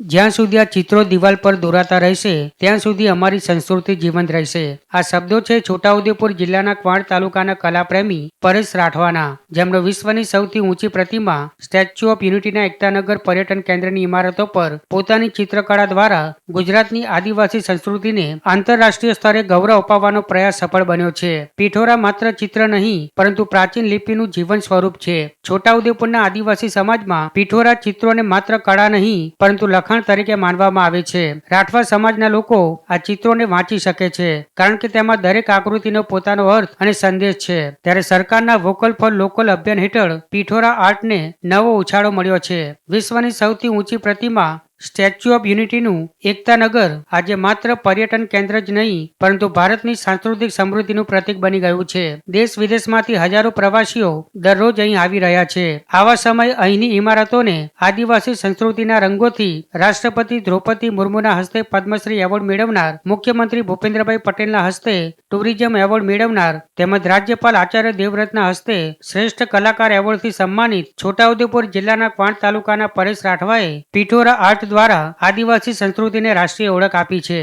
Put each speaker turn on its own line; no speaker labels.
જ્યાં સુધી આ ચિત્રો દિવાલ પર દોરાતા રહેશે, ત્યાં સુધી અમારી સંસ્કૃતિ જીવંત રહેશે. આ શબ્દો છે છોટાઉદેપુર જિલ્લાના ક્વાડ તાલુકાના કલાપ્રેમી પરેશ રાઠવાના, જેમનો વિશ્વની સૌથી ઊંચી પ્રતિમા સ્ટેચ્યુ ઓફ યુનિટીના એકતાનગર પર્યટન કેન્દ્રની ઇમારતો પર પોતાની ચિત્રકળા દ્વારા ગુજરાતની આદિવાસી સંસ્કૃતિને આંતરરાષ્ટ્રીય સ્તરે ગૌરવ અપાવવાનો પ્રયાસ સફળ બન્યો છે. પીઠોરા માત્ર ચિત્ર નહીં, પરંતુ પ્રાચીન લિપિનું જીવન સ્વરૂપ છે. છોટાઉદેપુરના આદિવાસી સમાજમાં પીઠોરા ચિત્રોને માત્ર કળા નહીં, પરંતુ લખાણ તરીકે માનવામાં આવે છે. રાઠવા સમાજના લોકો આ ચિત્રોને વાંચી શકે છે, કારણ કે તેમાં દરેક આકૃતિનો પોતાનો અર્થ અને સંદેશ છે. ત્યારે સરકારના વોકલ ફોર લોકલ અભિયાન હેઠળ પીઠોરા આર્ટને નવો ઉછાળો મળ્યો છે. વિશ્વની સૌથી ઊંચી પ્રતિમા સ્ટેચ્યુ ઓફ યુનિટીનું એકતાનગર આજે માત્ર પર્યટન કેન્દ્ર જ નહીં, પરંતુ ભારતની સાંસ્કૃતિક સમૃદ્ધિનું પ્રતીક બની ગયું છે. દેશ વિદેશમાંથી હજારો પ્રવાસીઓ દરરોજ અહીં આવી રહ્યા છે. આવા સમયે અહીંની ઇમારતોને આદિવાસી સંસ્કૃતિના રંગોથી રાષ્ટ્રપતિ દ્રૌપદી મુર્મુના હસ્તે પદ્મશ્રી એવોર્ડ મેળવનાર, મુખ્યમંત્રી ભૂપેન્દ્રભાઈ પટેલના હસ્તે ટુરિઝમ એવોર્ડ મેળવનાર તેમજ રાજ્યપાલ આચાર્ય દેવવ્રતના હસ્તે શ્રેષ્ઠ કલાકાર એવોર્ડથી સન્માનિત છોટાઉદેપુર જિલ્લાના ક્વાંટ તાલુકાના પરેશ રાઠવાએ પીઠોરા આર્ટ દ્વારા આદિવાસી સંસ્કૃતિને રાષ્ટ્રીય ઓળખ આપી છે.